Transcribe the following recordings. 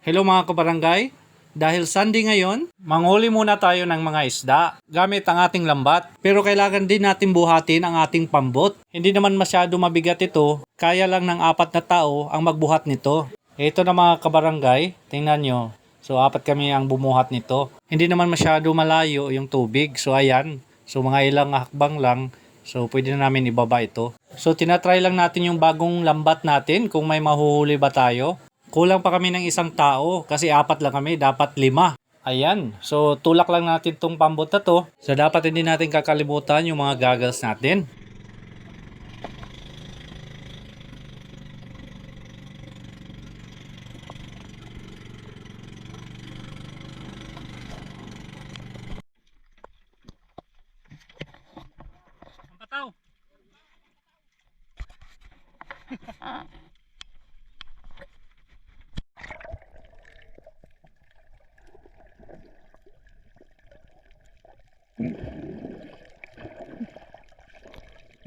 Hello mga kabarangay, dahil Sunday ngayon, manghuli muna tayo ng mga isda gamit ang ating lambat. Pero kailangan din natin buhatin ang ating pambot. Hindi naman masyado mabigat ito, kaya lang ng apat na tao ang magbuhat nito. Ito na mga kabarangay, tingnan nyo. So apat kami ang bumuhat nito. Hindi naman masyado malayo yung tubig. So ayan, so mga ilang hakbang lang. So pwede na namin ibaba ito. So tinatry lang natin yung bagong lambat natin kung may mahuhuli ba tayo. Kulang pa kami ng isang tao kasi apat lang kami, dapat lima. Ayan, so tulak lang natin tong pambot na to. So dapat hindi natin kakalimutan yung mga goggles natin. Pataw!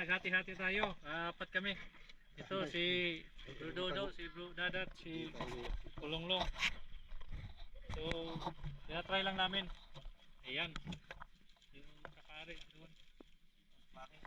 Naghati-hati tayo. Apat kami. Ito si Dodo, Dadat, si Kulonglong. So, tinatry lang namin. Ayan. Yung kakari doon. Bakit?